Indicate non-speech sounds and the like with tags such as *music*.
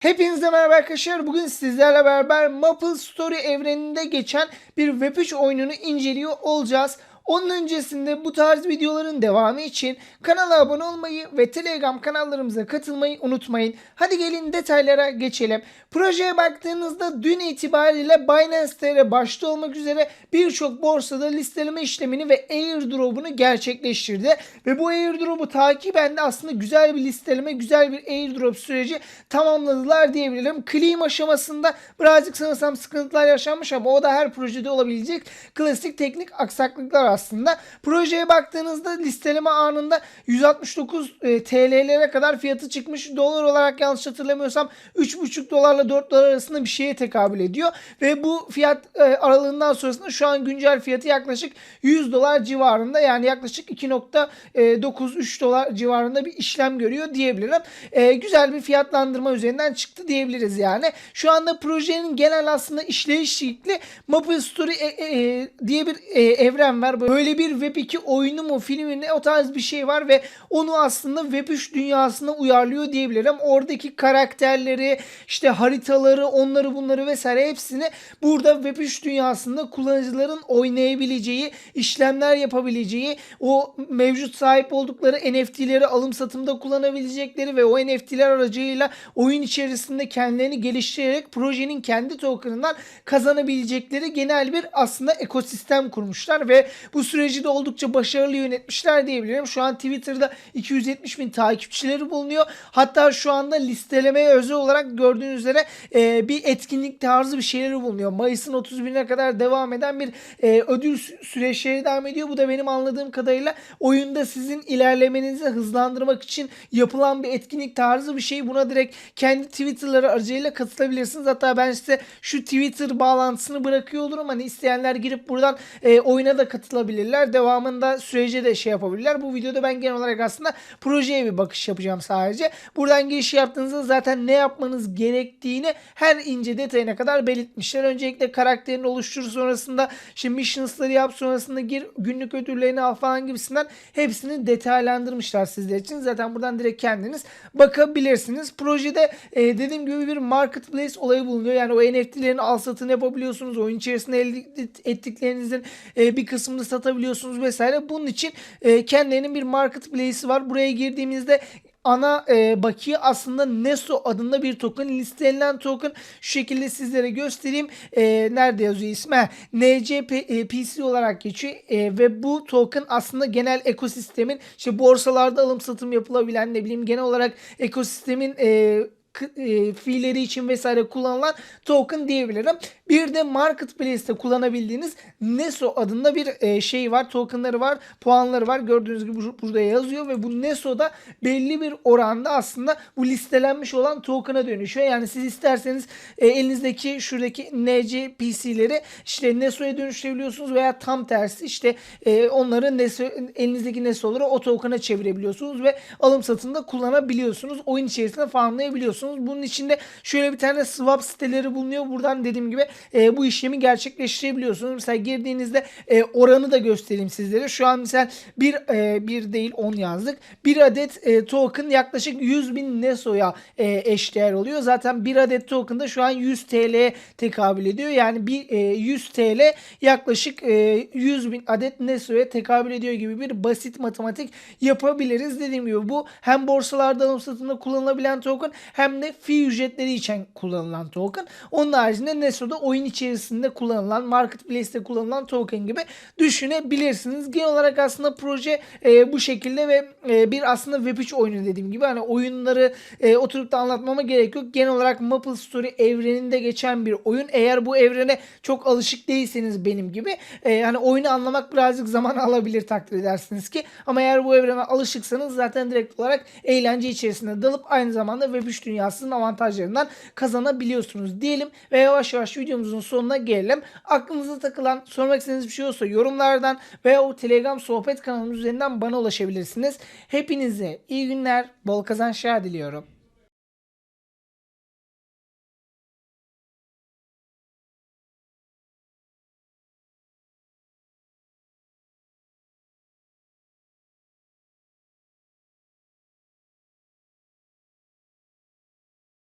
Hepinize merhaba arkadaşlar. Bugün sizlerle beraber Maple Story evreninde geçen bir Web3 oyununu inceliyor olacağız. Onun öncesinde bu tarz videoların devamı için kanala abone olmayı ve Telegram kanallarımıza katılmayı unutmayın. Hadi gelin detaylara geçelim. Projeye baktığınızda dün itibariyle Binance TR başta olmak üzere birçok borsada listeleme işlemini ve airdrop'unu gerçekleştirdi. Ve bu airdrop'u takiben de aslında güzel bir listeleme, güzel bir airdrop süreci tamamladılar diyebilirim. Claim aşamasında birazcık sanırsam sıkıntılar yaşanmış ama o da her projede olabilecek klasik teknik aksaklıklar aslında. Projeye baktığınızda listeleme anında 169 e, TL'lere kadar fiyatı çıkmış. Dolar olarak yanlış hatırlamıyorsam 3,5 dolarla 4 dolar arasında bir şeye tekabül ediyor. Ve bu fiyat e, aralığından sonrasında şu an güncel fiyatı yaklaşık 100 dolar civarında. Yani yaklaşık 2.93 dolar civarında bir işlem görüyor diyebilirim. E, güzel bir fiyatlandırma üzerinden çıktı diyebiliriz yani. Şu anda projenin genel aslında işleyiş şekli Maple Story e, e, e, diye bir e, evren var. Böyle bir Web 2 oyunu mu filmi ne o tarz bir şey var ve onu aslında Web 3 dünyasına uyarlıyor diyebilirim. Oradaki karakterleri, işte haritaları, onları bunları vesaire hepsini burada Web 3 dünyasında kullanıcıların oynayabileceği, işlemler yapabileceği, o mevcut sahip oldukları NFT'leri alım satımda kullanabilecekleri ve o NFT'ler aracılığıyla oyun içerisinde kendilerini geliştirerek projenin kendi token'ından kazanabilecekleri genel bir aslında ekosistem kurmuşlar ve bu süreci de oldukça başarılı yönetmişler diyebilirim. Şu an Twitter'da 270 bin takipçileri bulunuyor. Hatta şu anda listelemeye özel olarak gördüğünüz üzere e, bir etkinlik tarzı bir şeyleri bulunuyor. Mayıs'ın 31'ine kadar devam eden bir e, ödül sü- süreçleri devam ediyor. Bu da benim anladığım kadarıyla oyunda sizin ilerlemenizi hızlandırmak için yapılan bir etkinlik tarzı bir şey. Buna direkt kendi Twitter'ları aracılığıyla katılabilirsiniz. Hatta ben size şu Twitter bağlantısını bırakıyor olurum. Hani isteyenler girip buradan e, oyuna da katılabilirler. Devamında sürece de şey yapabilirler. Bu videoda ben genel olarak aslında projeye bir bakış yapacağım sadece. Buradan giriş yaptığınızda zaten ne yapmanız gerektiğini her ince detayına kadar belirtmişler. Öncelikle karakterini oluştur sonrasında şimdi missions'ları yap sonrasında gir günlük ödüllerini al falan gibisinden hepsini detaylandırmışlar sizler için. Zaten buradan direkt kendiniz bakabilirsiniz. Projede e, dediğim gibi bir marketplace olayı bulunuyor. Yani o NFT'lerin al satın yapabiliyorsunuz. Oyun içerisinde elde ettiklerinizin e, bir kısmını satabiliyorsunuz vesaire. Bunun için e, kendilerinin bir marketplace'i var. Buraya girdiğimizde ana e, bakiye aslında Neso adında bir token. Listelenen token şu şekilde sizlere göstereyim. E, nerede yazıyor ismi? Heh, NCPC olarak geçiyor. E, ve bu token aslında genel ekosistemin işte borsalarda alım satım yapılabilen ne bileyim genel olarak ekosistemin e, e, fiilleri için vesaire kullanılan token diyebilirim. Bir de marketplace'te kullanabildiğiniz Neso adında bir e, şey var. Tokenları var, puanları var. Gördüğünüz gibi bu- burada yazıyor ve bu Neso'da belli bir oranda aslında bu listelenmiş olan token'a dönüşüyor. Yani siz isterseniz e, elinizdeki şuradaki NCPC'leri işte Neso'ya dönüştürebiliyorsunuz veya tam tersi işte e, onları Neso, elinizdeki Neso'ları o token'a çevirebiliyorsunuz ve alım satımda kullanabiliyorsunuz. Oyun içerisinde farmlayabiliyorsunuz. Bunun içinde şöyle bir tane swap siteleri bulunuyor. Buradan dediğim gibi e, bu işlemi gerçekleştirebiliyorsunuz. Mesela girdiğinizde e, oranı da göstereyim sizlere. Şu an mesela bir, e, bir değil 10 yazdık. Bir adet e, token yaklaşık 100 bin Neso'ya e, eşdeğer oluyor. Zaten bir adet token da şu an 100 TL'ye tekabül ediyor. Yani bir e, 100 TL yaklaşık e, 100 bin adet Neso'ya tekabül ediyor gibi bir basit matematik yapabiliriz. Dediğim gibi bu hem borsalarda alım satımda kullanılabilen token hem de fee ücretleri için kullanılan token. Onun haricinde Neso'da oyun içerisinde kullanılan, marketplace'te kullanılan token gibi düşünebilirsiniz. Genel olarak aslında proje e, bu şekilde ve e, bir aslında Web3 oyunu dediğim gibi hani oyunları e, oturup da anlatmama gerek yok. Genel olarak Maple Story evreninde geçen bir oyun. Eğer bu evrene çok alışık değilseniz benim gibi e, hani oyunu anlamak birazcık zaman *laughs* alabilir takdir edersiniz ki. Ama eğer bu evrene alışıksanız zaten direkt olarak eğlence içerisinde dalıp aynı zamanda Web3 dünyasının avantajlarından kazanabiliyorsunuz diyelim ve yavaş yavaş videomuzun sonuna gelelim. Aklınıza takılan, sormak istediğiniz bir şey olsa yorumlardan veya o Telegram sohbet kanalımız üzerinden bana ulaşabilirsiniz. Hepinize iyi günler, bol kazançlar diliyorum.